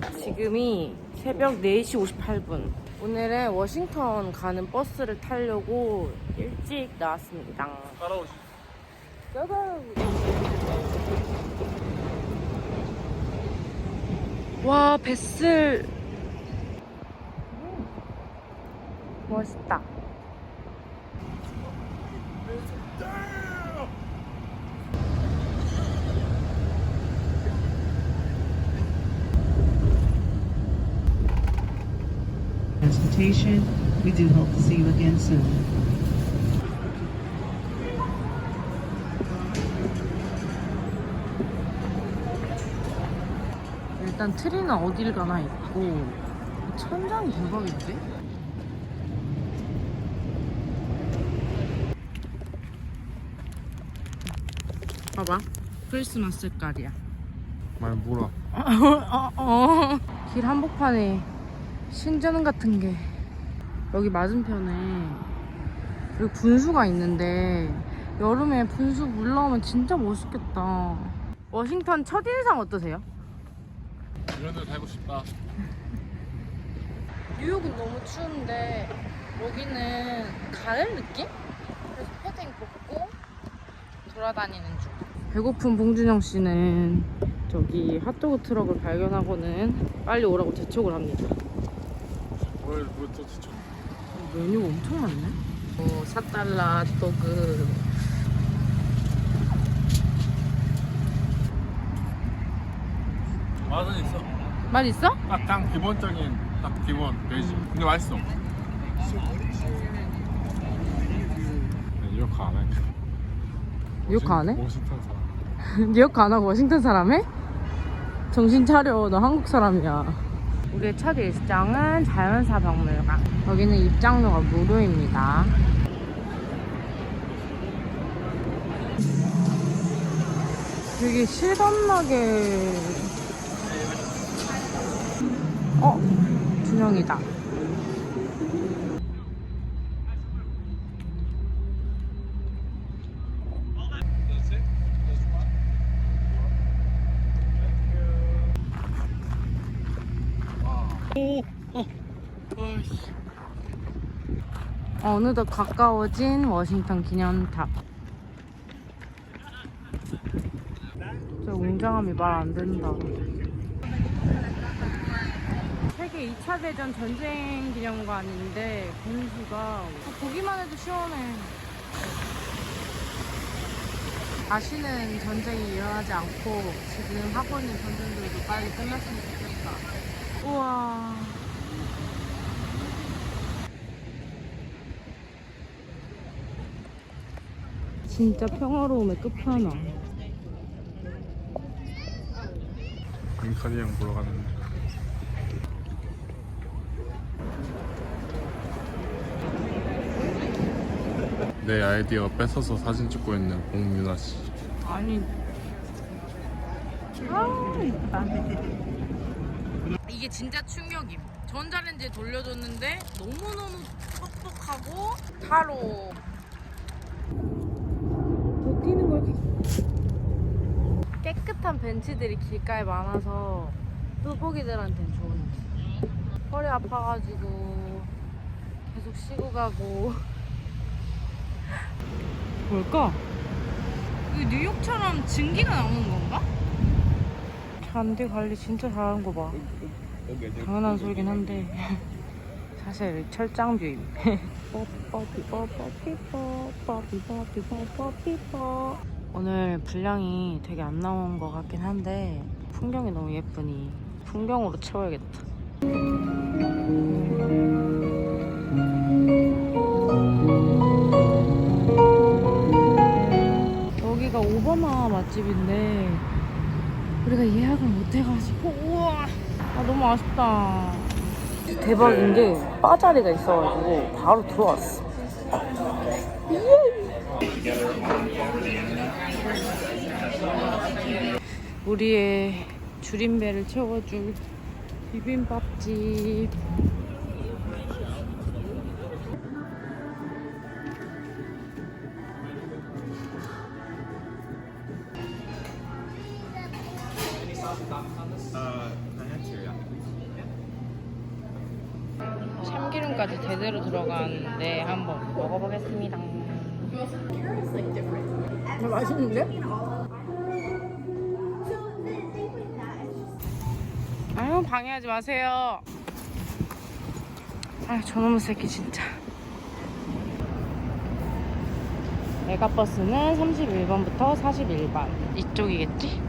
지금이 새벽 4시 58분. 오늘은 워싱턴 가는 버스를 타려고 일찍 나왔습니다. 따라오시. 와, 뱃슬. 멋있다. Transportation. We do hope to see you again soon. 일단 트리는 어딜 가나 있고 천장이 대박인데? 봐봐 크리스마스 색깔이야 말 뭐라. 어, 어. 길 한복판에 신전 같은 게 여기 맞은편에 여기 분수가 있는데 여름에 분수 물 나오면 진짜 멋있겠다 워싱턴 첫인상 어떠세요? 이런 데 살고 싶다. 뉴욕은 너무 추운데 여기는 가을 느낌? 그래서 패딩 벗고 돌아다니는 중. 배고픈 봉준영 씨는 저기 핫도그 트럭을 발견하고는 빨리 오라고 재촉을 합니다. 뭘, 뭘또 진짜. 메뉴가 엄청 많네. 어, 4달러 핫도그. 맛은 있어. 맛 있어? 딱, 딱 기본적인, 딱 기본, 베이지. 근데 맛있어. 네, 뉴욕 안 해. 뉴욕 안 해? 워싱턴 사람. 뉴욕 안 하고 워싱턴 사람해? 정신 차려. 너 한국 사람이야. 우리의 첫 일정은 자연사 박물관. 여기는 입장료가 무료입니다. 되게 실감나게. 어? 준영이다. 어느덧 가까워진 워싱턴 기념탑. 저 웅장함이 말 안 된다. 세계 2차 대전 전쟁 기념관인데 분수가 보기만 해도 시원해. 다시는 전쟁이 일어나지 않고 지금 하고 있는 전쟁들도 빨리 끝났으면 좋겠다. 우와. 진짜 평화로움의 끝판왕. 민카리 형 보러 가는. 내 아이디어 뺏어서 사진 찍고 있는 공유나 씨. 아니. 아, 이쁘다. 이게 진짜 충격임. 전자레인지에 돌려줬는데 너무너무 퍽퍽하고 타로. 더 뛰는 걸 깨끗한 벤치들이 길가에 많아서 뚜벅이들한테는 좋은데. 허리 아파가지고 계속 쉬고 가고. 뭘까? 이 뉴욕처럼 증기가 나오는 건가? 잔디 관리 진짜 잘하는 거 봐. 당연한 소리긴 한데 사실 철장뷰임. 오늘 분량이 되게 안 나온 것 같긴 한데 풍경이 너무 예쁘니 풍경으로 채워야겠다. 여기가 오바마 맛집인데 우리가 예약을 못 해가지고 우와 아 너무 아쉽다. 대박인 게 바자리가 있어가지고 바로 들어왔어. 우리의 줄임배를 채워줄 비빔밥집. yeah. 안에까지 제대로 들어가는데 한번 먹어보겠습니다. 맛있는데? 아유 방해하지 마세요. 아 저놈의 새끼 진짜. 메가버스는 31번부터 41번 이쪽이겠지?